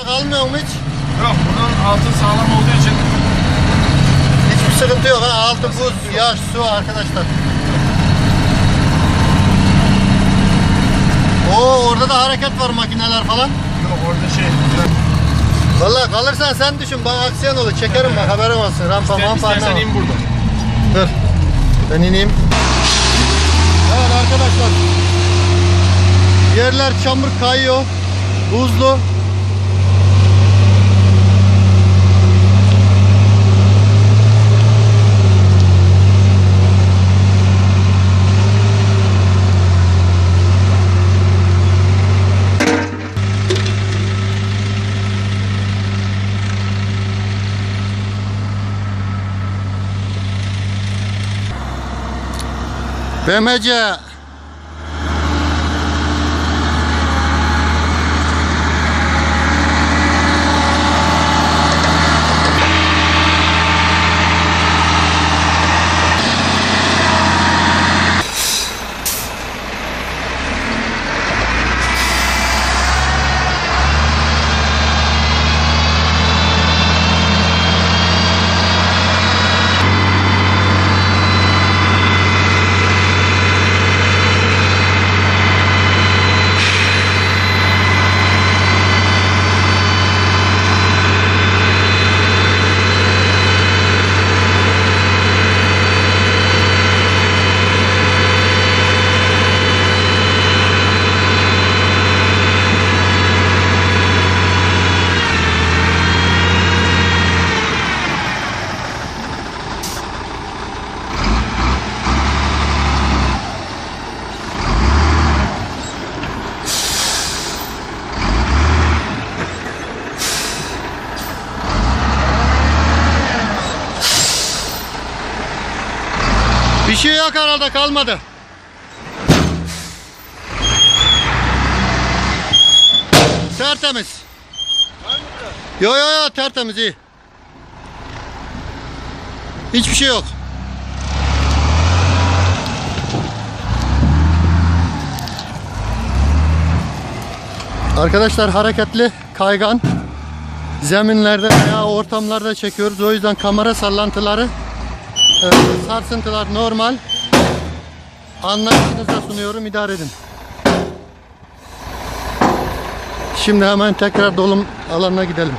Kalmıyor mu hiç? Yok bunun altı sağlam olduğu için Hiçbir sıkıntı yok ha. Altı buz, yaş, su arkadaşlar. Oo orada da hareket var makineler falan. yok orada şey Vallahi kalırsan sen düşün bak aksiyon olur. Çekerim bak haberin olsun. Rampa İster, mampa istersen in burada. Dur. Ben ineyim. Evet arkadaşlar. Yerler çamur kayıyor. Buzlu. BMC. Bir şey yok herhalde kalmadı. Tertemiz. Yo yo yo tertemiz iyi. Hiçbir şey yok. Arkadaşlar hareketli kaygan zeminlerde veya ortamlarda çekiyoruz. O yüzden kamera sallantıları Sarsıntılar normal. Anlayışınıza sunuyorum, idare edin. Şimdi hemen tekrar dolum alanına gidelim.